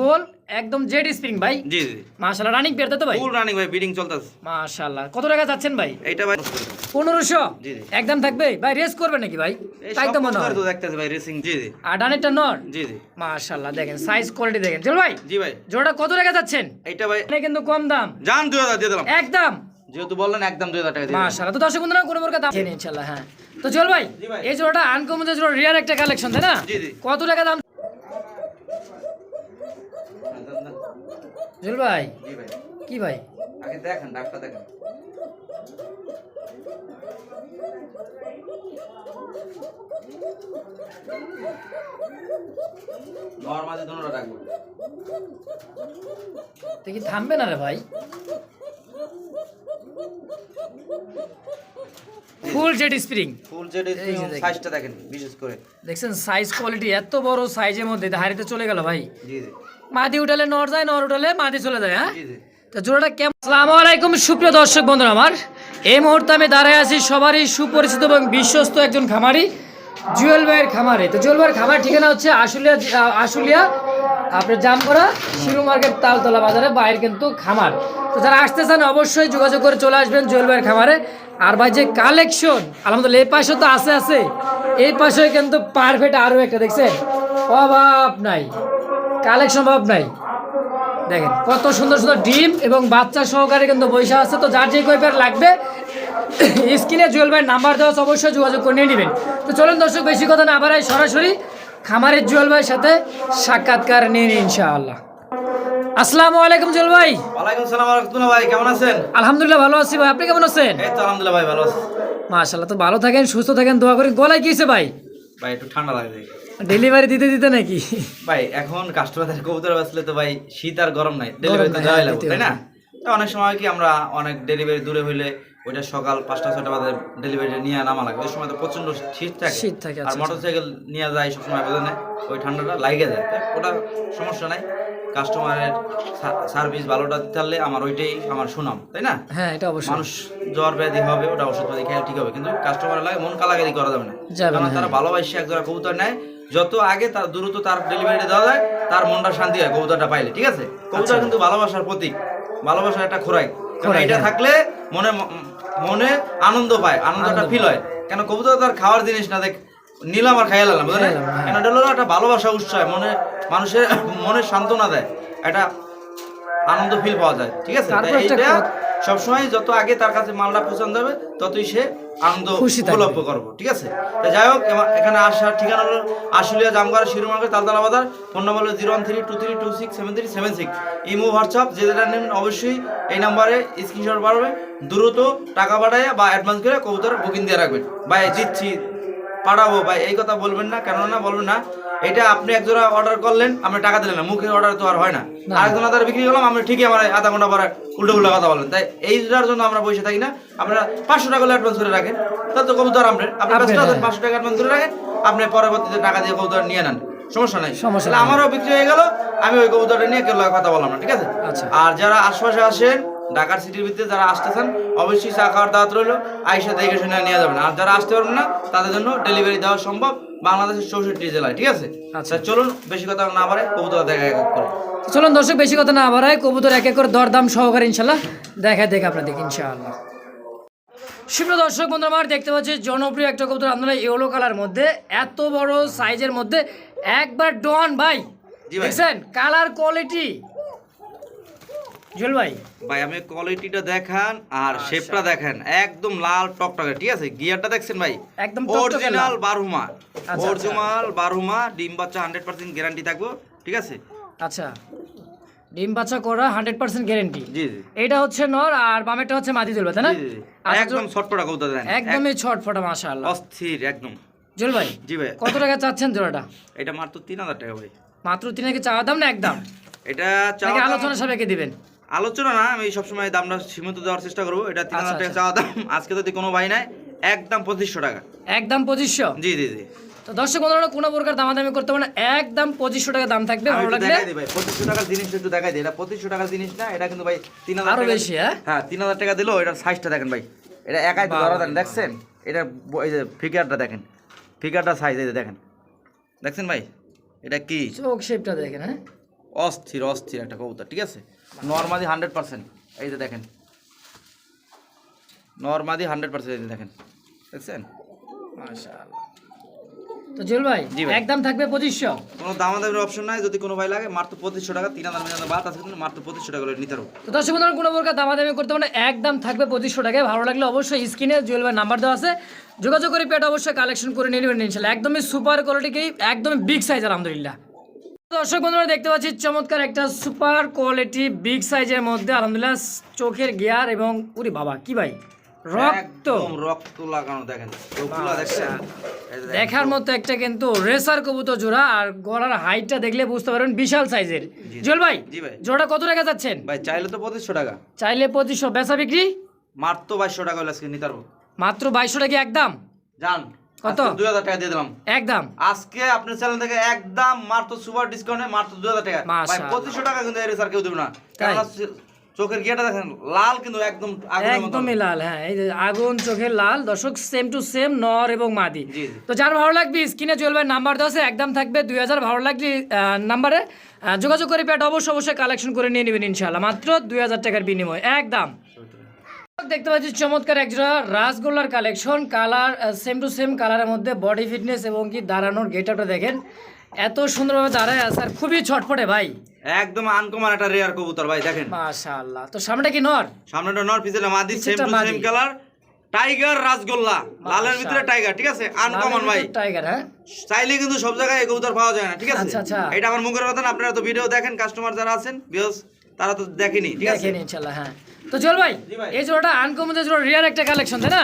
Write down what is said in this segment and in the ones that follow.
গোল একদম jade spring ভাই। জি জি। মাশাআল্লাহ রানিং পেয়ার তো ভাই। ফুল রানিং ভাই বিডিং চলতেছে। মাশাআল্লাহ। কত টাকা যাচ্ছেন ভাই? এইটা ভাই পনেরোশো? জি, জি। একদম থাকবে? ভাই রেস করবে নাকি ভাই? তাই তো মনে হয়। তো দেখতেছে ভাই রেসিং জি জি। আর ডানেরটা নর? জি জি। মাশাআল্লাহ দেখেন সাইজ কোয়ালিটি দেখেন। চল ভাই জি ভাই। জোড়াটা কত টাকা যাচ্ছেন এইটা ভাই। এটা কিন্তু কম দাম। জান দুই হাজার দিয়ে দিলাম। একদম। যেহেতু বললেন একদম দুই হাজার টাকা দিয়ে মাশাআল্লাহ তো দর্শক বন্ধুরা কোনো প্রকার দাম জেনে ইনশাআল্লাহ হ্যাঁ। তো চল ভাই এই জোড়াটা আনকমন জোড়া রিয়ার একটা কালেকশন তাই না? জি, জি। কত টাকা দাম? জল ভাই? কি ভাই? আগে দেখেন ডাক্তার দেখেন। নর্মালি দুটোটা রাখব দেখি থামবে না রে ভাই? Full Z spring full Z দেখেন। সাইজটা দেখেন বিশেষ করে। দেখছেন সাইজ কোয়ালিটি এত বড় সাইজের মধ্যে হাড়িতে চলে গেল ভাই। জি জি। মাদি উঠালে নর যায় নর উঠালে মাদি চলে যায় হ্যাঁ? তো জোড়াটা কেমন? আসসালামু আলাইকুম সুপ্রিয় দর্শক বন্ধুরা আমার। এই মুহূর্তে আমি দাঁড়ায় আছি সবারই সুপরিচিত এবং বিশ্বস্ত একজন খামারি জুয়েল ভাইয়ের খামারে। তো জুয়েল ভাইয়ের খামার ঠিকানা হচ্ছে আশুলিয়া আশুলিয়া আপনার জামকড়া শিরু মার্কেট তালতলা বাজারে বাইরের কিন্তু খামার। তো যারা আসতে চান অবশ্যই যোগাযোগ করে চলে আসবেন জুয়েল ভাইয়ের খামারে। আর ভাই যে কালেকশন আলহামদুলিল্লাহ, এই পাশে তো আছে আছে। এই পাশে কিন্তু পারফেক্ট আরও একটা, দেখছেন? অভাব নাই। কালেকশন অভাব নাই। দেখেন, কত সুন্দর সুন্দর ডিম এবং বাচ্চা সহকারে কিন্তু বৈশা আছে। তো যার যে কয় পেয়ার লাগবে, স্ক্রিনে জুয়েল ভাইয়ের নাম্বার দেওয়া অবশ্যই যোগাযোগ করে নিয়ে নেবেন। তো চলুন দর্শক, বেশি কথা না বাড়াই সরাসরি খামারের জুয়েল ভাইয়ের সাথে সাক্ষাৎকার নিয়ে নিন ইনশাআল্লাহ। আসসালামু আলাইকুম জুয়েল ভাই। ওয়ালাইকুম সালাম রাহমাতুল্লাহ ভাই কেমন আছেন? আলহামদুলিল্লাহ ভালো আছি ভাই আপনি কেমন আছেন? এই তো আলহামদুলিল্লাহ ভাই ভালো আছি। মাশাআল্লাহ তো ভালো থাকেন সুস্থ থাকেন দোয়া করি গলায় কিছে ভাই? ভাই একটু ঠান্ডা লাগে ডেলিভারি দিতে দিতে নাকি? ভাই এখন কাস্টমারদের কবুতর বাঁচলে তো ভাই শীত আর গরম নাই ডেলিভারি তো দেওয়াই হ্যাঁ, লাগবে তাই না? তো অনেক সময় কি আমরা অনেক ডেলিভারি দূরে হইলে ওইটা সকাল পাঁচটা ছটা বাজে ডেলিভারি নিয়ে নামা লাগে। ওই সময় তো প্রচণ্ড শীত থাকে। শীত থাকে, আর আচ্ছা, মোটর সাইকেল নিয়ে যায় সবসময় বোঝেন ওই ঠান্ডাটা লাগে যায় ওটা সমস্যা নাই। কাস্টমারের সার্ভিস ভালোটা দিতে পারলে আমার ওইটাই আমার সুনাম তাই না? হ্যাঁ এটা অবশ্যই। মানুষ জ্বর ব্যাধি হবে ওটা ওষুধপাতি খেয়ে ঠিক হবে কিন্তু কাস্টমার লাগে মন কালাগারি করা যাবে না। কারণ তারা ভালোবাসে এক জোড়া কবুতর নেয়। যত আগে তার দ্রুত তার ডেলিভারি দেওয়া যায় তার মনটা শান্তি হয় কবুতরটা পাইলে ঠিক আছে? কবুতর কিন্তু ভালোবাসার প্রতীক। ভালোবাসার একটা খোরাক। এটা হ্যাঁ। থাকলে মনে মনে আনন্দ পায় আনন্দটা ফিল হয়। কেন কবুতর তার খাওয়ার জিনিস না দেখ। নিলাম আর খাইয়া লাম বুঝলেন হ্যাঁ। কেন এটা হলো একটা ভালোবাসা উৎসাহ মনে মানুষের মনে সান্ত্বনা দেয় একটা আনন্দ ফিল পাওয়া যায় ঠিক আছে? এইটা সবসময় যত আগে তার কাছে মালটা পৌঁছানো যাবে ততই সে আনন্দ উপলব্ধ করব ঠিক আছে? যাই হোক এখানে আসার ঠিকানা হলো আশুলিয়া জামগাড়া শিরু মার্কেট তালতলা বাজার ফোন নাম্বার হলো zero one three two three two six seven three seven six. Imo WhatsApp যে যেটা নেবেন অবশ্যই এই নাম্বারে স্ক্রিনশট পাঠাবে দ্রুত টাকা পাঠায় বা অ্যাডভান্স করে কবুতর বুকিং দিয়ে রাখবেন। ভাই দিচ্ছি। পাঠাবো ভাই এই কথা বলবেন না কেননা বলবেন না এটা আপনি এক জোড়া অর্ডার করলেন আপনি টাকা দিলেন না মুখে অর্ডার তো আর হয় না না। আরেকজন আদার বিক্রি করলাম আপনি ঠিকই আমার আধা ঘণ্টা পরে উল্টো উল্টো কথা বলেন তাই এইটার জন্য আমরা বসে থাকি না আপনারা পাঁচশো টাকা অ্যাডভান্স করে রাখেন তাহলে তো কবুতর আপনার আপনি। পাঁচশো টাকা অ্যাডভান্স করে রাখেন আপনি পরবর্তীতে টাকা দিয়ে কবুতর নিয়ে নেন সমস্যা নাই সমস্যা আমারও বিক্রি হয়ে গেল আমি ওই কবুতরটা নিয়ে কেউ কথা বললাম না ঠিক আছে আচ্ছা। আর যারা আশপাশে আসেন ঢাকার সিটির ভিতরে যারা আসতেছেন অবশ্যই চা খাওয়ার দাওয়াত রইল। আইসা দেখে শুনে নিয়ে যাবেন আর যারা আসতে পারবেন না তাদের জন্য ডেলিভারি দেওয়া সম্ভব বাংলাদেশের চৌষট্টি জেলায় ঠিক আছে? আচ্ছা। চলুন বেশি কথা না বাড়ে কবুতর দেখা এক করে। চলুন দর্শক বেশি কথা না বাড়ায় কবুতর এক এক করে দরদাম সহকারে ইনশাল্লাহ দেখা দেখে আপনাদের ইনশাআল্লাহ। সুপ্রিয় দর্শক বন্ধু আমার দেখতে পাচ্ছি জনপ্রিয় একটা কবুতর আপনারা ইয়েলো কালার মধ্যে এত বড় সাইজের মধ্যে একবার ডন ভাই ভাই। দেখছেন? কালার কোয়ালিটি জুয়েল ভাই। ভাই আমি কোয়ালিটিটা দেখান আর শেপটা দেখেন। একদম লাল টকটকে ঠিক আছে? গিয়ারটা দেখছেন ভাই? একদম অরিজিনাল বারহুমা আচ্ছা। অরিজিনাল বারহুমা ডিম বাচ্চা হান্ড্রেড পার্সেন্ট গ্যারান্টি থাকব ঠিক আছে? আচ্ছা। ডিম বাচ্চা করা হান্ড্রেড পার্সেন্ট গ্যারেন্টি জি জি। এটা হচ্ছে নর আর বামেরটা হচ্ছে মাদি তুলবে তাই না। আচ্ছা, একদম ছটপটা কবুতর দেন। একদমই ছটফটা মাশাআল্লাহ। অস্থির একদম। জুয়েল ভাই জি ভাই। কত টাকা চাচ্ছেন জোড়াটা? এটা মাত্র তিন হাজার টাকা ভাই। মাত্র তিন আগে চাওয়া দাম না একদম? এটা আলোচনা সাপেক্ষে দিবেন? আলোচনা না আমি সবসময় দামটা সীমিত দেওয়ার চেষ্টা করব। এটা তিন হাজার আচ্ছা, টাকা চাওয়া দাম আজকে যদি কোনো ভাই নাই একদম পঁচিশশো টাকা। একদম পঁচিশশো? জি জি জি। তো দর্শক বন্ধুরা কোনো প্রকার দামাদামি করতে পারে না একদম পঁচিশশো টাকা দাম থাকবে ভালো লাগলে। ভাই পঁচিশশো টাকার জিনিস একটু দেখাই দিই। এটা পঁচিশশো টাকার জিনিস না এটা কিন্তু ভাই তিন হাজার আরও বেশি, হ্যাঁ? হ্যাঁ তিন হাজার টাকা দিলো এটার সাইজটা দেখেন ভাই। এটা একাই তো ধরা দেন দেখছেন? এটা এই যে ফিগারটা দেখেন। ফিগারটা সাইজ এই যে দেখেন। দেখছেন ভাই? এটা কি? চোখ শেপটা দেখেন হ্যাঁ? অস্থির অস্থির একটা কবুতর ঠিক আছে? নর্মাদি হান্ড্রেড পার্সেন্ট। এই যে দেখেন। নর্মাদি হান্ড্রেড পার্সেন্ট এই যে দেখেন। দেখছেন? মাশাআল্লাহ। তো জুয়েল ভাই একদম থাকবে পঁচিশশো? কোনো দামাদামির অপশন নাই। যদি কোনো ভাই লাগে মাত্র পঁচিশশো টাকা তিন হাজার মিলিয়ন বাদ আছে কিন্তু মাত্র পঁচিশশো টাকা নিতে পারব তো দর্শক বন্ধুরা কোনো প্রকার দামাদামি করতে মানে একদম থাকবে পঁচিশশো টাকায়। ভালো লাগলে অবশ্যই স্ক্রিনে জুয়েল ভাই নাম্বার দেওয়া আছে। যোগাযোগ করে পেট অবশ্যই কালেকশন করে নিয়ে নেবেন ইনশাল্লাহ একদমই সুপার কোয়ালিটি একদমই বিগ সাইজ আলহামদুলিল্লাহ। দর্শক বন্ধুরা দেখতে পাচ্ছি চমৎকার একটা সুপার কোয়ালিটি বিগ সাইজের মধ্যে আলহামদুলিল্লাহ চোখের গিয়ার এবং উরি বাবা কি ভাই? রক্ত। রক্ত লাগানো দেখেন। দেখার মতো একটা কিন্তু রেসার কবুতর জোড়া আর গলার হাইটটা দেখলে বুঝতে পারবেন বিশাল সাইজের। জুয়েল ভাই জি ভাই। জোড়া কত টাকা যাচ্ছেন? ভাই চাইলে তো পঁচিশশো টাকা। চাইলে পঁচিশশো। বেচা বিক্রি? মাত্র বাইশশো টাকা হলে আজকে নিতে পারব। মাত্র বাইশশো টাকা একদম? যান। কত? দুই হাজার টাকা দিয়ে দিলাম। একদম। আজকে আপনার চ্যানেল থেকে একদম মাত্র সুপার ডিসকাউন্টে মাত্র দুই হাজার টাকা। ভাই। পঁচিশশো টাকা কিন্তু এর স্যার কেউ দেবে না। চোখের গিয়াটা দেখেন লাল কিন্তু একদম একদমই লাল হ্যাঁ এই আগুন চোখের লাল। দর্শক সেম টু সেম নর এবং মাদি। তো যার ভালো লাগবে স্ক্রিনে চলবে নাম্বার দেওয়া আছে একদম থাকবে দুই হাজার। ভালো লাগলে নাম্বারে যোগাযোগ করে পেট অবশ্যই অবশ্যই কালেকশন করে নিয়ে নেবেন ইনশাল্লাহ মাত্র দুই হাজার টাকার বিনিময়। একদম। দেখতে পাচ্ছি চমৎকার একজোড়া রাসগোল্লার collection colour same to same কালারের মধ্যে বডি ফিটনেস এবং কি দাঁড়ানোর গেট আপটা দেখেন। এত সুন্দরভাবে দাঁড়ায় আছে আর খুবই ছটফটে ভাই। একদম আনকমন একটা রেয়ার কবুতর ভাই দেখেন। মাশাআল্লাহ। তো সামনেটা কি নর? সামনেটা নর পিছনে মাদি same to same colour tiger rasgulla. লালের ভিতরে টাইগার ঠিক আছে? আনকমন ভাই। টাইগার হ্যাঁ? চাইলে কিন্তু সব জায়গায় এই কবুতর পাওয়া যায় না ঠিক আছে? আচ্ছা, আচ্ছা। এটা আমার মুখের কথা না আপনারা তো ভিডিও দেখেন কাস্টমার যারা আছেন বিকজ তারা তো দেখেনি ঠিক আছে? দেখেন ইনশাল্লাহ হ্যাঁ। তো চল ভাই এই জোড়াটা আনকমন জোড়া রিয়ার একটা কালেকশন তাই না।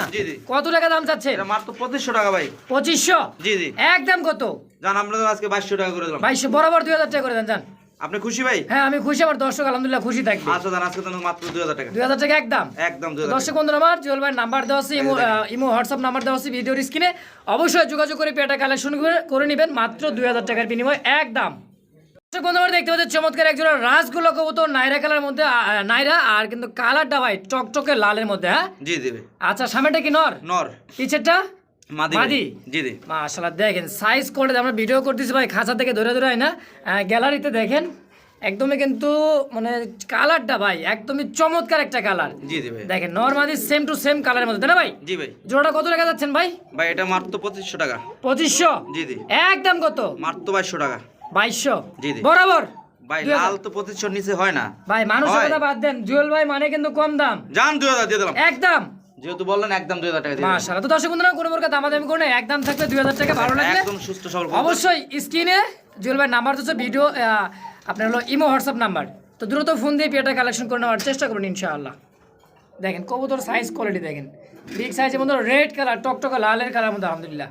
কত টাকা দাম চাচ্ছে মাত্র পঁচিশশো টাকা ভাই। পঁচিশশো? জি জি। একদম কত? জান আপনাদের আজকে বাইশশো টাকা করে দিলাম। বাইশশো বরাবর দুই হাজার টাকা করে দেন যান আপনি খুশি ভাই? হ্যাঁ আমি খুশি আমার দর্শক আলহামদুলিল্লাহ খুশি থাকবে। আচ্ছা জান আজকে তো মাত্র দুই হাজার টাকা। দুই হাজার টাকা একদম একদম দুই তো হাজার দর্শক বন্ধুরা আমার জুয়েল ভাইয়ের নাম্বার দেওয়া আছে ইমো ইমো হোয়াটসঅ্যাপ নাম্বার দেওয়া আছে ভিডিওর স্ক্রিনে অবশ্যই যোগাযোগ করে পেটা কালেকশন করে নেবেন মাত্র দুই হাজার টাকার বিনিময় একদম দর্শক বন্ধু আমরা দেখতে পাচ্ছি চমৎকার একজোড়া রাসগোল্লা কবুতর নাইরা কালার মধ্যে নাইরা আর কিন্তু কালারটা ভাই টকটকে লালের মধ্যে হ্যাঁ? জি দিবে আচ্ছা সামনেটা কি নর? নর। পিছেরটা? মাদি মাদি? জি জি। মাশাআল্লাহ দেখেন সাইজ করে আমরা ভিডিও করতেছি ভাই খাঁচা থেকে ধরে ধরে না। গ্যালারিতে দেখেন একদমই কিন্তু মানে কালারটা ভাই একদমই চমৎকার একটা কালার। জি জি ভাই। দেখেন নর্মালি সেম টু সেম কালারের মধ্যে তাই না ভাই? জি ভাই। জোড়াটা কত টাকা যাচ্ছেন ভাই? ভাই এটা মাত্র পঁচিশশো টাকা। পঁচিশশো? জি জি। একদম কত? মাত্র বাইশশো টাকা। বাইশশো। বরাবর। ভাই লাল তো পঁচিশশোর নিচে হয় না। ভাই মানুষের কথা বাদ দেন জুয়েল ভাই মানে কিন্তু কম দাম। যান দুই হাজার দিয়ে দিলাম। একদম। যেহেতু বললেন একদম দুই হাজার টাকা মাশাআল্লাহ। তো দর্শক বন্ধুরা কোনো প্রকার দামাদামি করে একদম থাকবে দুই হাজার টাকা ভালো লাগলে একদম সুস্থ সবল অবশ্যই স্ক্রিনে জুয়েল ভাই নাম্বার হচ্ছে ভিডিও আপনার হলো ইমো হোয়াটসঅ্যাপ নাম্বার। তো দ্রুত ফোন দিয়ে পেটা কালেকশন করে নেওয়ার চেষ্টা করুন ইনশাআল্লাহ। দেখেন কবুতর সাইজ কোয়ালিটি দেখেন। বিগ সাইজের মধ্যে রেড কালার টকটকা লালের কালার মধ্যে আলহামদুলিল্লাহ।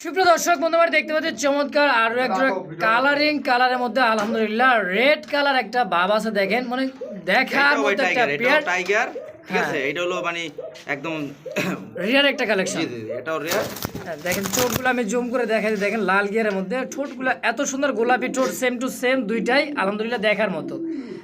সুপ্রিয় দর্শক বন্ধুবার দেখতে পাচ্ছি চমৎকার আরও একটা কালারিং কালারের মধ্যে আলহামদুলিল্লাহ রেড কালার একটা ভাব আছে দেখেন মানে দেখার মধ্যে একটা পেয়ার টাইগার ঠিক। আছে? এটা হলো মানে একদম রিয়ার একটা কালেকশন এটাও রেয়ার হ্যাঁ, দেখেন চোখগুলো আমি জুম করে দেখাই দেখেন লাল গিয়ারের মধ্যে ঠোঁটগুলো এত সুন্দর গোলাপি ঠোঁট সেম টু সেম দুইটাই আলহামদুলিল্লাহ দেখার মতো।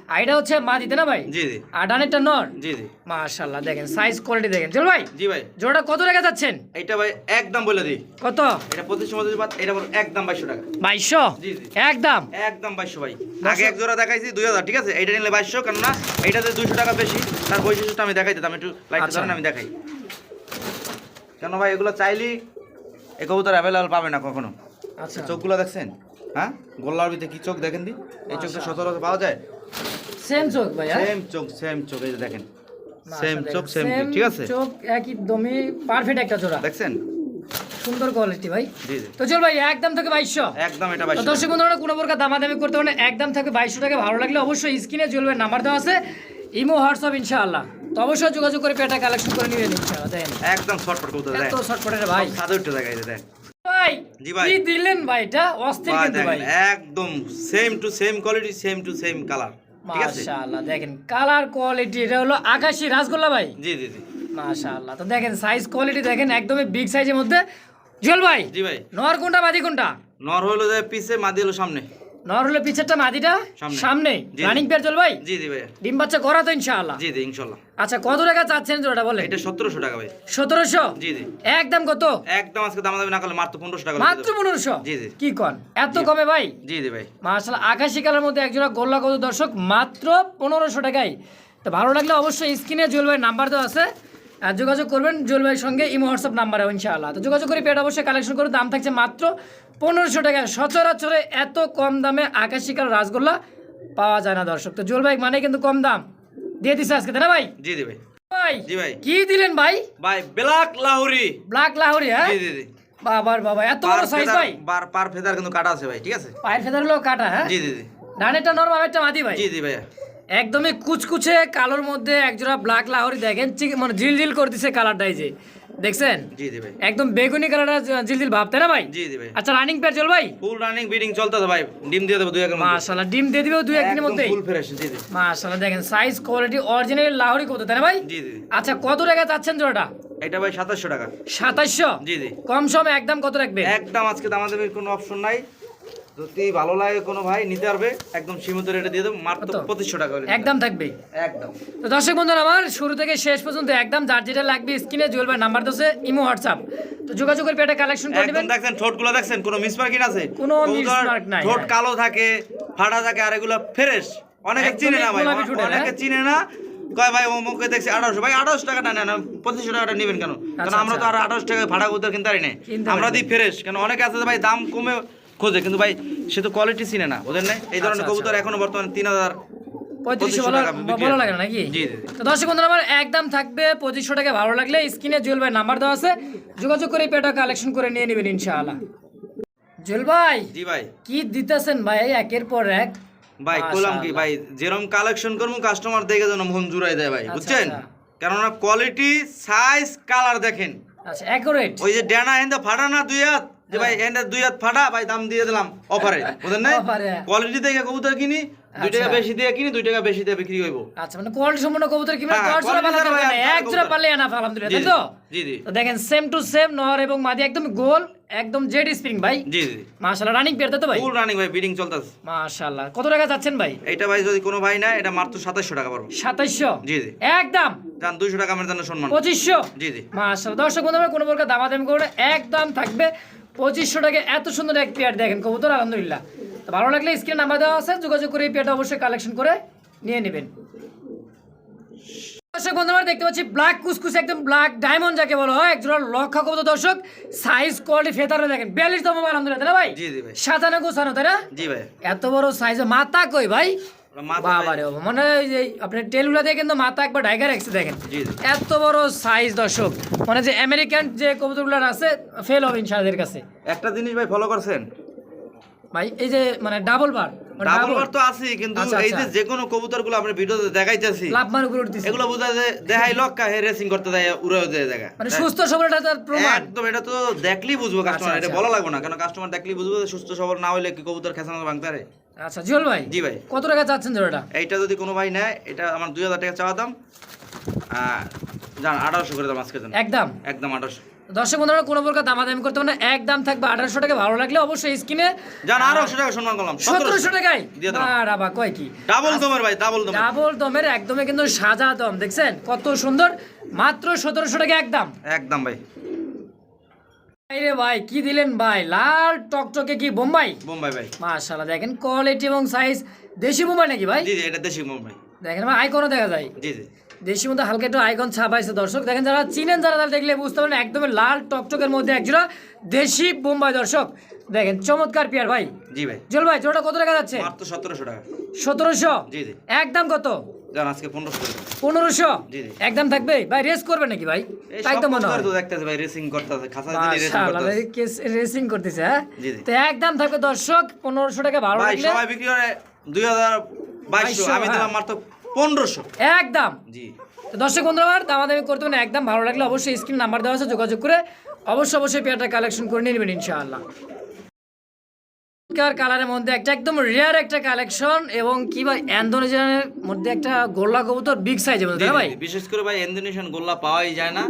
আর এটা হচ্ছে মা দিতে না ভাই? জি জি। আর ডানেরটা নর? জি জি। মাশাল্লাহ দেখেন সাইজ কোয়ালিটি দেখেন। চল ভাই জি ভাই। জোড়া কত টাকা যাচ্ছেন? এটা ভাই একদম বলে দিই। কত? এটা পঁচিশ মধ্যে বাদ এটা বলো একদম বাইশশো টাকা। বাইশশো? জি, জি। একদম? একদম বাইশশো ভাই। আগে এক জোড়া দেখাইছি দুই হাজার ঠিক আছে? এটা নিলে বাইশশো কেননা এইটাতে দুইশো টাকা বেশি তার বৈশিষ্ট্যটা আমি দেখাই দিতাম একটু লাইট আচ্ছা। ধরেন আমি দেখাই। কেন ভাই এগুলো চাইলেই এ কবুতর অ্যাভেলেবল পাবে না কখনো। আচ্ছা। চোখগুলো দেখছেন? হ্যাঁ? গোল্লার ভিতরে কি চোখ দেখেন দি এই চোখটা সচরাচর পাওয়া যায়? সেম চোখ ভাই হ্যাঁ? সেম চোখ সেম চোখ এই যে দেখেন। সেম চোখ সেম ঠিক আছে? চোখ একদমই পারফেক্ট একটা জোড়া। দেখছেন? সুন্দর কোয়ালিটি ভাই। তো চল ভাই একদম থেকে বাইশশো। একদম এটা বাইশশো দর্শক বন্ধুরা কোনো প্রকার দামাদামি করতে হবে না। একদম থাকবে বাইশশো টাকা ভালো লাগলে অবশ্যই স্ক্রিনে জ্বলবে নাম্বার দেওয়া আছে। ইমো হোয়াটসঅ্যাপ ইনশাআল্লাহ। তো অবশ্যই যোগাযোগ করে পেটা কালেকশন করে নেবেন ইনশাআল্লাহ। দেখেন। একদম শর্টকাট এত ভাই। সাদা ভাই জি ভাই। কি দিলেন ভাই এটা? অস্থির ভাই কিন্তু ভাই। একদম same to same quality same to same colour মাশাআল্লাহ দেখেন কালার কোয়ালিটি এটা হলো আকাশি রাসগোল্লা ভাই। জি জি জি। মাশাআল্লাহ তো দেখেন সাইজ কোয়ালিটি দেখেন একদমই বিগ সাইজের মধ্যে। জল ভাই জি ভাই। নর কোনটা মাদি কোনটা? নর হলো যে পিছে মাদি হলো সামনে। নর হলে পিছেরটা মাদিটা সামনে। রানিং পেয়ার চল ভাই জি জি ভাই ডিম বাচ্চা করা তো ইনশাআল্লাহ। জি জি ইনশাল্লাহ আচ্ছা কত টাকা চাচ্ছেন জোড়াটা বলে এটা সতেরোশো টাকা ভাই। সতেরোশো? জি জি। একদম কত? একদম আজকে দাম দামি না করলে মাত্র পনেরোশো টাকা মাত্র পনেরোশো? জি, জি। কি কন? এত কমে ভাই? জি জি ভাই। মার্শাল আকাশি কালার মধ্যে একজোড়া গোল্লা কত দর্শক মাত্র পনেরোশো টাকায়। তো ভালো লাগলে অবশ্যই স্ক্রিনে জুয়েল ভাইয়ের নাম্বার তো আছে। আর যোগাযোগ করবেন জুয়েল ভাইয়ের সঙ্গে ইমো হোয়াটসঅ্যাপ নাম্বারে ইনশাআল্লাহ। তো যোগাযোগ করে পেট অবশ্যই কালেকশন করে দাম থাকছে মাত্র পনেরোশো টাকা। সচরাচরে এত কম দামে আকাশি কালার রাসগোল্লা পাওয়া যায় না দর্শক। তো জুয়েল ভাই মানে কিন্তু কম দাম। দিয়ে দিছে আজকে তাই না ভাই? জি জি ভাই। ভাই জি ভাই। কি দিলেন ভাই? ভাই ব্ল্যাক লাহুরি। ব্ল্যাক লাহোরি হ্যাঁ? জি জি জি। বাবার বাবা এত বড় সাইজ ভাই? বার পার ফেদার কিন্তু কাটা আছে ভাই ঠিক আছে? পায়ের ফেদার হলো কাটা হ্যাঁ? জি জি জি। ডানেরটা নরম আমেরটা মাদি ভাই? জি জি ভাইয়া। একদমই কুচকুচে কালোর মধ্যে একজোড়া ব্ল্যাক লাহোরি দেখেন মানে ঝিলঝিল করতেছে কালারটাই যে। দেখছেন? জি জি ভাই। একদম বেগুনি কালারটা ভাব তাই না ভাই? জি জি ভাই। আচ্ছা রানিং পেয়ার চল ভাই ফুল রানিং বিডিং চলতেছে ভাই। ডিম দিয়ে দেবো দুই একের মধ্যে। মাশাআল্লাহ ডিম দিয়ে দিবে দুই একদিনের মধ্যেই ফুল ফ্রেশ জি জি। মাশাআল্লাহ দেখেন সাইজ কোয়ালিটি অরিজিনাল লাহোরি কত তাই না ভাই? জি জি আচ্ছা কত টাকা চাচ্ছেন জোড়াটা? এটা ভাই 2700 টাকা। 2700 জি জি। কম সময় একদম কত রাখবে একদম আজকে দামাদামির কোনো অপশন নাই। যদি ভালো লাগে কোনো ভাই নিতে পারবে। একদম সীমিত রেটে দিয়ে দেবো। মাত্র পঁচিশশো টাকা একদম থাকবে একদম। তো দর্শক বন্ধুরা আমার শুরু থেকে শেষ পর্যন্ত একদম যার যেটা লাগবে স্ক্রিনে জুয়েল ভাই নাম্বার দোষে ইমো হোয়াটসঅ্যাপ। তো যোগাযোগ করে পেটে কালেকশন করে নেবেন। দেখছেন ঠোঁটগুলো দেখছেন কোনো মিসমার্কিং আছে? কোনো নাই, ঠোঁট হ্যাঁ। কালো থাকে ফাটা থাকে আর এগুলো ফ্রেশ অনেকে চিনে না ভাই অনেকে হ্যাঁ? চিনে না। কয় ভাই অমুকে দেখছি আঠারোশো। ভাই আঠারোশো টাকাটা নেন পঁচিশশো টাকাটা নেবেন কেন? কারণ আচ্ছা, আমরা তো আর আঠারোশো টাকা ভাড়া কবুতর কিনতে পারি না। আমরা দিই ফ্রেশ কেন অনেকে আছে ভাই দাম কমে খোঁজে কিন্তু ভাই সে তো কোয়ালিটি চিনে না ওদের নেই? এই ধরনের আচ্ছা, কবুতর এখনও বর্তমানে তিন হাজার পঁয়ত্রিশশো 2500 বলা টাকা বিক্রি বলা। লাগে না নাকি? জি, জি। তো দর্শক বন্ধুরা আমার একদম থাকবে পঁচিশশো টাকা ভালো লাগলে স্ক্রিনে জুয়েল ভাই নাম্বার দেওয়া আছে। যোগাযোগ করে পেটা কালেকশন করে নিয়ে নেবেন ইনশাআল্লাহ। জুয়েল ভাই জি ভাই। কি দিতেছেন ভাই একের পর এক? ভাই কইলাম কি ভাই যেরকম কালেকশন করব কাস্টমার দেখে যেন মন জুড়াই দেয় ভাই আচ্ছা, বুঝছেন? আচ্ছা। কেননা কোয়ালিটি সাইজ কালার দেখেন। আচ্ছা অ্যাকুরেট ওই যে ডেনা এন্ডে ফাটা দুই হাত যে ভাই এন্ডে দুই হাত ফাটা ভাই দাম দিয়ে দিলাম অফারে বুঝলেন না কোয়ালিটি দেখে কবুতর কিনি দুই টাকা আচ্ছা। বেশি দিয়ে কিনি দুই টাকা বেশি দিয়ে বিক্রি হইব। আচ্ছা মানে কোয়ালিটি সম্পূর্ণ কবুতর কি মানে হ্যাঁ, দশ জোড়া না, আর এক জোড়া। পারলে আনা আলহামদুলিল্লাহ তাই তো? জি জি। তো দেখেন সেম টু সেম নহর এবং মাদি একদম গোল একদম জেড স্প্রিং ভাই। জি জি। মাশাআল্লাহ রানিং পেয়ার তো ভাই? ফুল রানিং ভাই বিডিং চলতেছে। মাশাআল্লাহ কত টাকা যাচ্ছেন ভাই? এটা ভাই যদি কোনো ভাই না এটা মাত্র সাতাশশো টাকা পারব সাতাইশশো? জি জি। একদম? যান দুইশো টাকা আমার জন্য সম্মান। পঁচিশশো? জি জি। মাশাআল্লাহ দর্শক বন্ধুরা কোনো প্রকার দামাদামি করে একদম থাকবে পঁচিশশো টাকা এত সুন্দর এক পেয়ার দেখেন কবুতর আলহামদুলিল্লাহ। তো ভালো লাগলে স্ক্রিন নাম্বার দেওয়া আছে যোগাযোগ করে এই পেয়ারটা অবশ্যই কালেকশন করে নিয়ে নেবেন। দর্শক দেখতে পাচ্ছি ব্ল্যাক কুসকুস একদম ব্ল্যাক ডায়মন্ড যাকে বলা হয় একজোড়া লক্ষ্য কবুতর। দর্শক সাইজ কোয়ালিটি ফেতারে দেখেন। বিয়াল্লিশ তম আলহামদুলিল্লাহ তাই না ভাই? জি জি ভাই। সাজানো গোছানো তাই না? জি ভাই। এত বড় সাইজ মাথা কই ভাই? বাবা মানে ওই যে আপনার টেলগুলো দিয়ে কিন্তু মাথা একবার ডাইগার রাখছে দেখেন। জি জি। এত বড় সাইজ দর্শক। মানে যে আমেরিকান যে কবুতরগুলো আছে ফেল হবে ইনশাআল্লাহ কাছে। একটা জিনিস ভাই ফলো করছেন? ভাই এই যে মানে ডাবল বার মানে ডাবল বার তো আছে কিন্তু এই যে। যে কোনো কবুতরগুলো আমরা ভিডিওতে দেখাইতেছি লাভ মার উপরে উঠতেছে। এগুলো বোঝা যায় দেখাই লক্কা হে রেসিং করতে উড়ে যায় জায়গা মানে সুস্থ সবলটা তার প্রমাণ। একদম এটা তো দেখলেই বুঝব কাস্টমার আচ্ছা, এটা আচ্ছা। বলা লাগবে না কেন কাস্টমার দেখলেই বুঝব সুস্থ সবল না হলে কি কবুতর খেসানো ভাঙতে পারে? আচ্ছা জুয়েল ভাই জি ভাই। কত টাকা চাচ্ছেন জোড়াটা এইটা যদি কোনো ভাই নেয় এটা আমার দুই হাজার টাকা চাওয়া দাম। যান আঠারোশো করে দাম আজকে একদম? একদম আঠারোশো। দর্শক বন্ধুরা কোনো প্রকার দামাদামি করতে হবে না। একদম থাকবে আঠারোশো টাকা। ভালো লাগলে অবশ্যই স্ক্রিনে যান আঠারোশো টাকা সম্মান করলাম। সতেরোশো। টাকায়? বাবা কয় কি? ডাবল দমের ভাই ডাবল দমের। ডাবল দমের একদমই কিন্তু সাজা দম দেখছেন? কত সুন্দর। মাত্র সতেরোশো টাকা একদম। একদম ভাই। রে ভাই কি দিলেন ভাই? লাল টকটকে কি বোম্বাই? বোম্বাই ভাই। মাশাআল্লাহ দেখেন কোয়ালিটি এবং সাইজ দেশি বোম্বাই নাকি ভাই? জি জি এটা দেশি বোম্বাই। দেখেন ভাই আইকনও দেখা যায়। জি জি। দেশি মধ্যে হালকা একটু আইকন ছাপাইছে দর্শক। দেখেন যারা চিনেন যারা তারা দেখলে বুঝতে পারেন একদমই লাল টকটকের মধ্যে একজোড়া দেশি বোম্বাই দর্শক। দেখেন চমৎকার পিয়ার ভাই। জি ভাই। জল ভাই জোড়া কত টাকা যাচ্ছে? মাত্র সতেরোশো টাকা। সতেরোশো? জি জি। একদম কত? আজকে জি। একদম থাকবে? ভাই রেস করবে নাকি ভাই? তাই তো মনে হয়। দেখতেছে ভাই রেসিং করতেছে খাসা দিলে রেসিং করতেছে। এই কেস- রেসিং করতেছে হ্যাঁ? জি, জি। তো একদম থাকবে দর্শক পনেরোশো টাকা ভালো ভাই সবাই বিক্রি করে বাইশশো 2200, আমি হ্যাঁ। দিলাম মাত্র পনেরোশো। একদম। জি। তো দর্শক বন্ধুরা আমার দামাদামি করতে হবে না একদম ভালো লাগলে অবশ্যই স্ক্রিন নাম্বার দেওয়া আছে যোগাযোগ করে অবশ্যই অবশ্যই পেয়ারটা কালেকশন করে নিয়ে নেবেন ইনশাআল্লাহ। চমৎকার কালারের মধ্যে একটা একদম রেয়ার একটা কালেকশন এবং কি ভাই ইন্দোনেশিয়ানের মধ্যে একটা গোল্লা কবুতর বিগ সাইজের মধ্যে ভাই? বিশেষ করে ভাই ইন্দোনেশিয়ান গোল্লা পাওয়াই যায় না।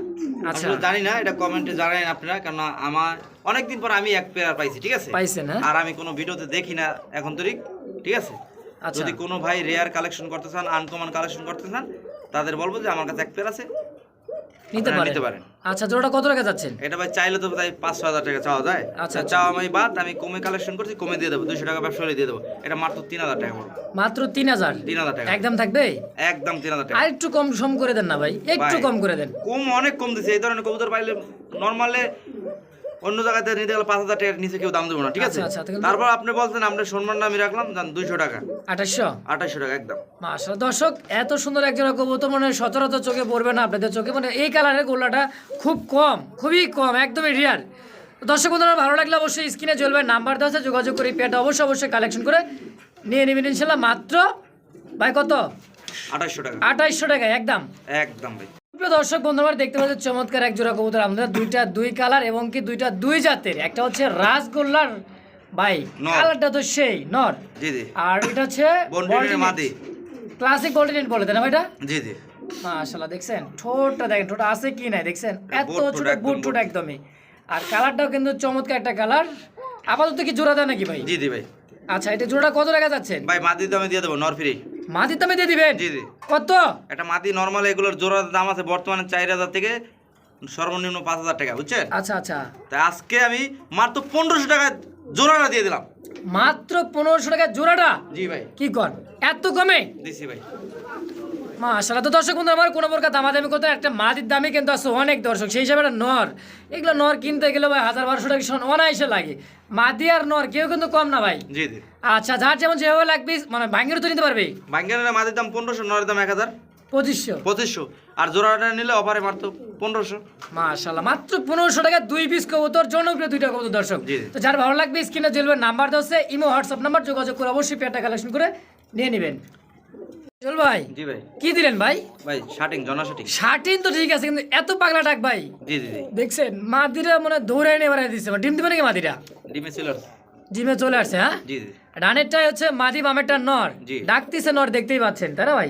আচ্ছা। জানি না এটা কমেন্টে জানাই আপনারা কারণ আমার অনেকদিন পর আমি এক পেয়ার পাইছি ঠিক আছে? পাইছেন হ্যাঁ? আর আমি কোনো ভিডিওতে দেখি না এখন তরিক ঠিক আছে? আচ্ছা। যদি কোনো ভাই রেয়ার কালেকশন করতে চান আনকমন কালেকশন করতে চান তাদের বলব যে আমার কাছে এক পেয়ার আছে। নিতে পারেন। নিতে পারেন। আচ্ছা জোড়াটা কত টাকা যাচ্ছেন? এটা ভাই চাইলে তো তাই পাঁচশো হাজার টাকা চাওয়া যায়। আচ্ছা। চাওয়া আমি বাদ আমি কমে কালেকশন করছি কমে দিয়ে দেবো। দুশো টাকা ব্যবসা দিয়ে দেবো। এটা মাত্র তিন হাজার টাকা পড়বে। মাত্র তিন হাজার? তিন হাজার টাকা। একদম থাকবে? একদম তিন হাজার টাকা। আর একটু কম সম করে দেন না ভাই। একটু কম করে দেন। কম অনেক কম দিছে। এই ধরনের কবুতর পাইলে নর্মালে অন্য জায়গাতে নিতে গেলে পাঁচ হাজার টাকার নিচে কেউ দাম দেবো না ঠিক আছে? আচ্ছা, আচ্ছা, তারপর আপনি বলছেন আপনার সম্মানটা আমি রাখলাম যান দুইশো টাকা। আঠাশশো? আঠাশশো টাকা একদম। মাসা দর্শক এত সুন্দর একজন কবুতর মানে সচরাচর চোখে পড়বে না আপনাদের চোখে মানে এই কালারের গোল্লাটা খুব কম খুবই কম একদমই রিয়ার দর্শক বন্ধুরা ভালো লাগলে অবশ্যই স্ক্রিনে জ্বলবে নাম্বার দেওয়া আছে যোগাযোগ করে পেটা অবশ্যই অবশ্যই কালেকশন করে নিয়ে নেবেন ইনশাল্লাহ মাত্র ভাই কত? আঠাশশো টাকা। আঠাইশশো টাকা একদম। একদম ভাই। প্রিয় দর্শক বন্ধুরা দেখতে পাচ্ছেন চমৎকার এক জোড়া কবুতর। আমাদের দুইটা দুই কালার এবং কি দুইটা দুই জাতের। একটা হচ্ছে রাসগোল্লার ভাই কালারটা তো সেই নর। জি জি। আর এটা হচ্ছে মাদি। ক্লাসিক গোল্ডেন বলে দেন ভাই এটা? জি জি। মাশাআল্লাহ দেখছেন? ঠোঁটটা দেখেন ঠোঁট আছে কি নাই দেখছেন? এত ছোট বুট ঠোঁট একদমই। আর কালারটাও কিন্তু চমৎকার একটা কালার। আপাতত কি জোড়া দেয় নাকি ভাই? জি জি ভাই। আচ্ছা এটা জোড়া কত টাকা যাচ্ছে ভাই মাদি দামে দিয়ে দেবো নর ফ্রি। মাটির দামে দিয়ে দিবেন। জি জি। কত? একটা মাদি নর্মাল এগুলোর জোড়া দাম আছে বর্তমানে চার হাজার থেকে সর্বনিম্ন পাঁচ হাজার টাকা বুঝছেন? আচ্ছা আচ্ছা। তাই আজকে আমি মাত্র পনেরোশো টাকা জোড়াটা দিয়ে দিলাম। মাত্র পনেরোশো টাকা জোড়াটা? জি ভাই। কি কর? এত কমে? দিছি ভাই। মাশাআল্লাহ। তো দর্শক বন্ধু আমার কোনো প্রকার দামাদামি করতে একটা মাটির দামে কিন্তু আছে অনেক দর্শক। সেই হিসাবে একটা নর। এগুলো নর কিনতে গেলে ভাই হাজার বারোশো টাকা সন অনায়াসে লাগে। মাদি আর নর কেউ কিন্তু কম না ভাই। জি জি। আচ্ছা যার যেমন যেভাবে লাগবে মানে ভাঙ্গের তো নিতে পারবে। বাঙ্গানের মাদির দাম পনেরোশো নরের দাম এক হাজার। পঁচিশশো। পঁচিশশো। আর জোড়াটা নিলে অফারে মাত্র পনেরোশো। মাশাল্লাহ মাত্র পনেরোশো টাকা দুই পিস কবুতর জনপ্রিয় দুইটা কবুতর দর্শক। তো যার ভালো লাগবে স্ক্রিনে চলবে নাম্বার দেওয়া ইমো হোয়াটসঅ্যাপ নাম্বার যোগাযোগ করে অবশ্যই পেয়ারটা কালেকশন করে নিয়ে নেবেন। চল ভাই জি ভাই। কি দিলেন ভাই? ভাই শার্টিং জনা শার্টিং ষাটিন তো ঠিক আছে কিন্তু এত পাগলা ডাক ভাই। জি জি জি। দেখছেন মাদিরা মানে দৌড়ে এনে বেড়াই দিচ্ছে ডিম দিবে নাকি মাদিরা? ডিমে ছিল ডিমে চলে আসছে হ্যাঁ? জি জি। ডানেরটাই হচ্ছে মাদি বামেরটা নর। ডাকতিছে নর দেখতেই পাচ্ছেন তাই না ভাই?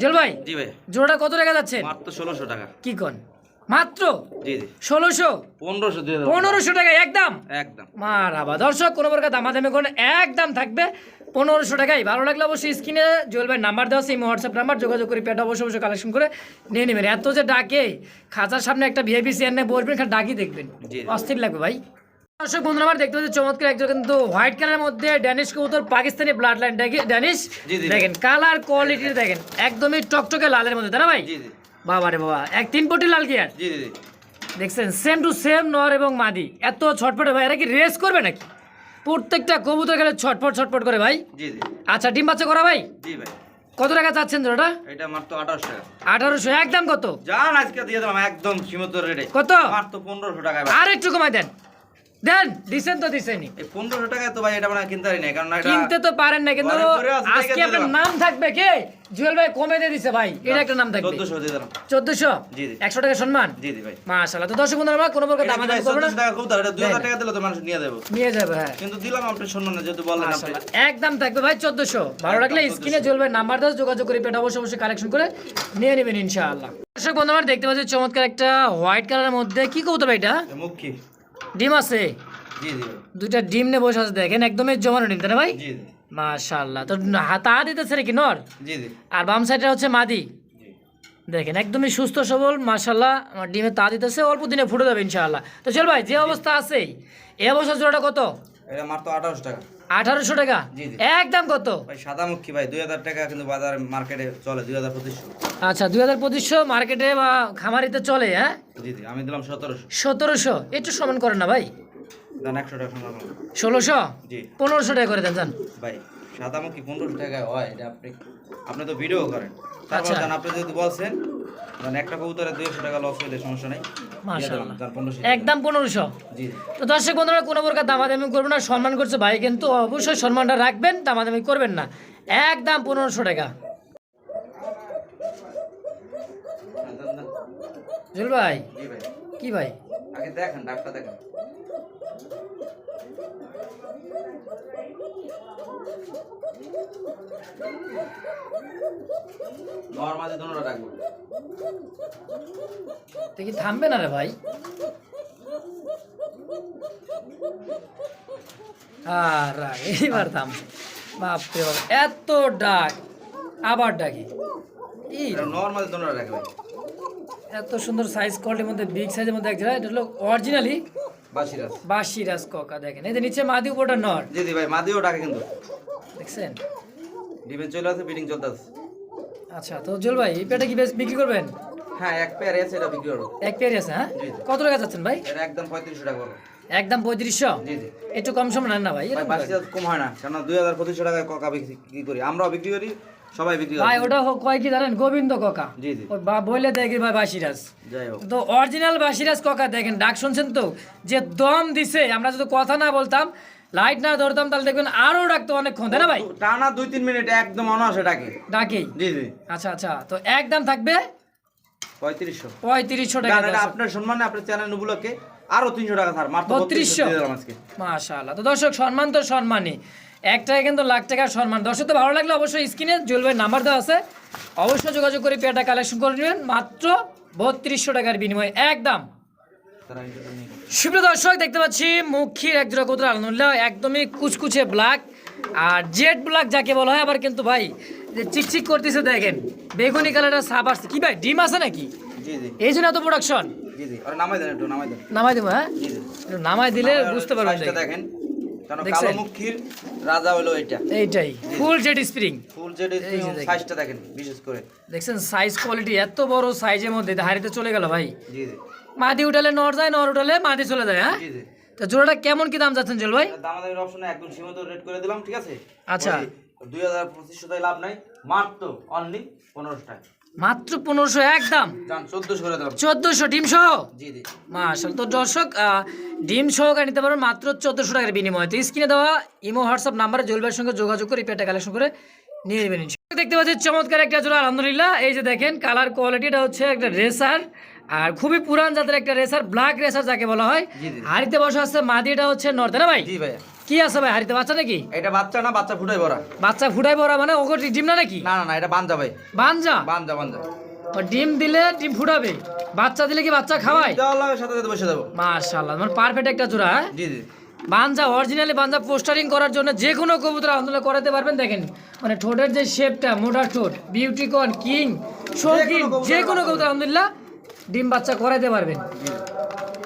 জল ভাই জি ভাই। জোড়াটা কত টাকা মাত্র ষোলোশো টাকা। কি কন? মাত্র? ষোলোশো? পনেরোশো পনেরোশো টাকা একদম? একদম। মারাবা দর্শক কোনো প্রকার দামাদামি করুন একদম থাকবে। পনেরোশো টাকাই ভালো লাগলে অবশ্যই স্ক্রিনে জুয়েল ভাই নাম্বার দেওয়া সেই হোয়াটসঅ্যাপ নাম্বার যোগাযোগ করে পেটা অবশ্যই অবশ্যই কালেকশন করে নিয়ে নেবেন। এত যে ডাকে খাঁচার সামনে একটা ভিআইপি চেয়ার নিয়ে বসবেন খালি ডাকি দেখবেন। অস্থির লাগবে ভাই। দর্শক বন্ধুরা আমার দেখতে পাচ্ছি চমৎকার একজন কিন্তু হোয়াইট কালারের মধ্যে ড্যানিশ কবুতর পাকিস্তানি ব্লাড লাইন ড্যানিশ। দেখেন কালার কোয়ালিটি দেখেন একদমই টকটকে লালের মধ্যে তাই না ভাই? বাবা রে বাবা এক তিন পটি লাল গিয়ার দেখছেন সেম টু সেম নর এবং মাদি। এত ছটফটে ভাই এরা কি রেস করবে নাকি? প্রত্যেকটা কবুতর গেলে ছটফট ছটফট করে ভাই? জি জি। আচ্ছা ডিম বাচ্চা করা ভাই? জি ভাই। কত টাকা চাচ্ছেন ওটা এটা? মাত্র আঠারোশো টাকা। একদম কত? জান আজকে দিয়ে দিলাম একদম সীমিত রেটে। কত? মাত্র পনেরোশো টাকা আর একটু কমাই দেন। দেন দিছেন তো দিছেনি এই পনেরোশো টাকায় তো ভাই এটা মানে কিনতে পারি না কারণ এটা কিনতে তো পারেন না কিন্তু আজকে আপনার নাম থাকবে কে? জুয়েল ভাই কমে দিয়ে দিছে ভাই এটা একটা নাম থাকবে। চোদ্দশো দিয়ে দিলাম। চোদ্দশো? জি, জি। একশো টাকা সম্মান? জি জি ভাই। মাশাল্লাহ তো দর্শক বন্ধুরা কোনো প্রকার দাম কি ভাই না। 1400 টাকা খুব দাম, এটা দুই হাজার দেয় টাকা দিলে তো মানুষ নিয়ে দেবো নিয়ে যাবে হ্যাঁ। কিন্তু দিলাম আপনি না যেহেতু বললেন আপনি। একদম থাকবে ভাই চোদ্দশো। ভালো লাগলে স্ক্রিনে চলবে নাম্বার দাও যোগাযোগ করে পেটা অবশ্যই অবশ্যই কালেকশন করে নিয়ে নেবেন ইনশাআল্লাহ। দর্শক বন্ধু আমার দেখতে পাচ্ছি চমৎকার একটা হোয়াইট কালারের মধ্যে কি কৌতো ভাই এটা? মুখী। ডিম আছে? দুইটা ডিম নিয়ে বসে আছে দেখেন একদমই জমানো ডিম তাই না ভাই? মাশাল্লাহ তো তা দিতেছে নাকি নর? আর বাম সাইডটা হচ্ছে মাদি। দেখেন একদমই সুস্থ সবল মাশাল্লাহ আমার ডিমে তা দিতেছে অল্প দিনে ফুটে যাবে ইনশাআল্লাহ। তো চল ভাই যে অবস্থা আছে এ অবস্থা জোড়াটা কত? এটা মাত্র আঠারোশো টাকা। আঠারোশো টাকা? জি, জি। একদম কত? ভাই সাদামুখী ভাই দুই হাজার টাকা কিন্তু বাজারে মার্কেটে চলে দুই হাজার পঁচিশশো। আচ্ছা দুই হাজার পঁচিশশো মার্কেটে বা খামারিতে চলে হ্যাঁ? জি জি আমি দিলাম সতেরোশো। সতেরোশো? একটু সমান করেন না ভাই। দেন একশো টাকা ষোলোশো? জি। পনেরোশো টাকা করে দেন ভাই সাদা মুখী পনেরোশো টাকায় হয় এটা আপনি আপনি তো ভিডিও করেন। আচ্ছা। আপনি যদি বলছেন দেন একটা কবুতরে দুইশো টাকা লস হইলে সমস্যা নাই। একদম পনেরোশো? তো দর্শক বন্ধুরা কোনো প্রকার দামাদামি করবেন না সম্মান করছে ভাই কিন্তু অবশ্যই সম্মানটা রাখবেন দামাদামি করবেন না। একদম পনেরোশো টাকা। দেন। জুল ভাই। কি ভাই? আগে দেখেন ডাক্তার দেখেন। দেখি থামবে না রে ভাই। আর এইবার থাম। বাপরে বাপ এত ডাক আবার ডাকি। রে, নর্মালি রাখবে এত সুন্দর সাইজ কোয়ালিটির মধ্যে বিগ সাইজের মধ্যে একটা এটা হলো অরিজিনালি বাসিরাজ। ককা দেখেন। এই যে নিচে মাদি উপরটা নর। জি জি ভাই মাদিও ডাকে কিন্তু। দেখছেন? চলে আছে বিডিং চলতে আছে আচ্ছা তো জল ভাই এই পেটা কি বিক্রি করবেন? হ্যাঁ এক পেয়ার আছে এটা বিক্রি করব। এক পেয়ারই আছে হ্যাঁ। কত টাকা যাচ্ছেন ভাই? এটা একদম পঁয়ত্রিশশো টাকা করব। একদম পঁয়ত্রিশশো? জি জি। একটু কম সম নেন না ভাই বাসিরাজ কম হয় না। কেন দুই হাজার পঁচিশশো টাকায় ককা বিক্রি করি। আমরাও বিক্রি করি সবাই বিক্রি ভাই ওটা কয় কি জানেন? গোবিন্দ ককা। জি জি। বলে দেখি ভাই বাসিরাজ। তো অরিজিনাল বাসিরাজ ককা দেখেন ডাক শুনছেন তো? যে দম দিছে আমরা যদি কথা না বলতাম লাইট না ধরতাম তাহলে দেখবেন আরও ডাকতো অনেকক্ষণ তাই না ভাই? টানা দুই তিন মিনিট একদম অনায়াসে ডাকে। ডাকেই জি জি। আচ্ছা আচ্ছা তো একদম থাকবে? পঁয়ত্রিশশো। পঁয়ত্রিশশো টাকা আপনার সম্মানে আপনার চ্যানেল উপলক্ষে আরও তিনশো টাকা ছাড় মাত্র বত্রিশশো। মাশাআল্লাহ। তো দর্শক সম্মান তো সম্মানই। একটাই কিন্তু লাখ টাকার সম্মান। দর্শক তো ভালো লাগলে অবশ্যই স্ক্রিনে জুয়েল নাম্বার দেওয়া আছে। অবশ্যই যোগাযোগ করে পেয়ারটা কালেকশন করে নেবেন। মাত্র বত্রিশশো টাকার বিনিময়ে একদম। সুপ্রিয় দর্শক দেখতে পাচ্ছি মুখির এক জোড়া কবুতর আলহামদুলিল্লাহ একদমই কুচকুচে ব্ল্যাক আর জেড ব্ল্যাক যাকে বলা হয় আবার কিন্তু ভাই যে চিকচিক করতেছে দেখেন। বেগুনি কালারটা সাপ আসছে। কি ভাই ডিম আছে নাকি? এই জন্য এত প্রোডাকশন জি জি ওরা নামাই দেন একটু নামাই দেন। নামাই দেবো হ্যাঁ? জি জি একটু নামাই দিলে বুঝতে পারবেন দেখেন। দেখেন কারণ কালো মুখির রাজা হলো এটা এইটাই। Full Z spring full Z এই সাইজটা দেখেন বিশেষ করে। দেখছেন সাইজ কোয়ালিটি এত বড় সাইজের মধ্যে হাড়িতে চলে গেল ভাই। জি জি মাদি উঠালে নর যায় নর উঠালে মাদি চলে যায় হ্যাঁ? জি জি তো জোড়াটা কেমন কি দাম যাচ্ছেন জল ভাই? দামাদামির অপশনে একদম সীমিত রেট করে দিলাম ঠিক আছে? আচ্ছা। দুই হাজার পঁচিশশো লাভ নাই মাত্র অনলি পনেরোশো টাকা মাত্র পনেরোশো একদম। চোদ্দশো ডিম সহ? জি তো দর্শক ডিম সহকারে নিতে পারবেন মাত্র চোদ্দোশো টাকার বিনিময়ে। তো স্ক্রিনে দেওয়া ইমো হোয়াটসঅ্যাপ নাম্বারে জলবাইয়ের সঙ্গে যোগাযোগ করে পেটা কালেকশন করে নিয়ে নেবেন। দেখতে পাচ্ছি চমৎকার একটা জোড়া আলহামদুলিল্লাহ। এই যে দেখেন কালার কোয়ালিটিটা হচ্ছে একটা রেসার আর খুবই পুরান জাতের একটা রেসার ব্ল্যাক রেসার যাকে বলা হয়। হাড়িতে বসা আছে মাদিটা হচ্ছে নর্থ না ভাই? জি ভাইয়া। কি আছে ভাই হাড়িতে বাচ্চা নাকি? এটা বাচ্চা না বাচ্চা ফুটাই ভরা। বাচ্চা ফুটাই পড়া মানে ওকে ডিম না নাকি? না না না এটা বাঞ্জা ভাই। বানজা বাঞ্জা বাঞ্জা। ডিম দিলে ডিম ফুটাবে। বাচ্চা দিলে কি বাচ্চা লাগে সাথে সাথে বসে দেবো মাশাআল্লাহ মানে পারফেক্ট একটা জোড়া হ্যাঁ? জি জি। বানজা অরিজিনালি বানজা পোস্টারিং করার জন্য যে কোনো কবুতর আন্দোলন করাতে পারবেন দেখেন। মানে ঠোঁটের যে শেপটা মোটা ঠোঁট বিউটিকন কিং শৌখিন যে কোনো কবুতর আলহামদুলিল্লাহ ডিম বাচ্চা করাতে পারবেন।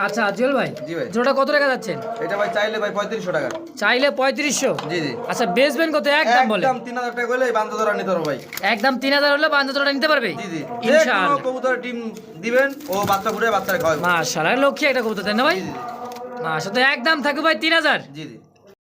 আচ্ছা আজল ভাই? জি ভাই। জোড়া কত টাকা যাচ্ছেন এটা ভাই চাইলে ভাই পঁয়ত্রিশশো টাকা। চাইলে পঁয়ত্রিশশো? জি জি। আচ্ছা বেচবেন কত? একদম বলে একদম তিন হাজার টাকা করলে বান্দা নিতে পারব ভাই। একদম তিন হাজার হলে বান্দা জোড়া নিতে পারবে? জি জি। ইনশাআল্লাহ। কবুতর ডিম দিবেন ও বাচ্চা ফুটে বাচ্চা খাওয়াবে। মাশাআল্লাহ লক্ষ্মী একটা কবুতর দেন না ভাই? মাশাআল্লাহ তো একদম থাকবে ভাই তিন হাজার। জি জি।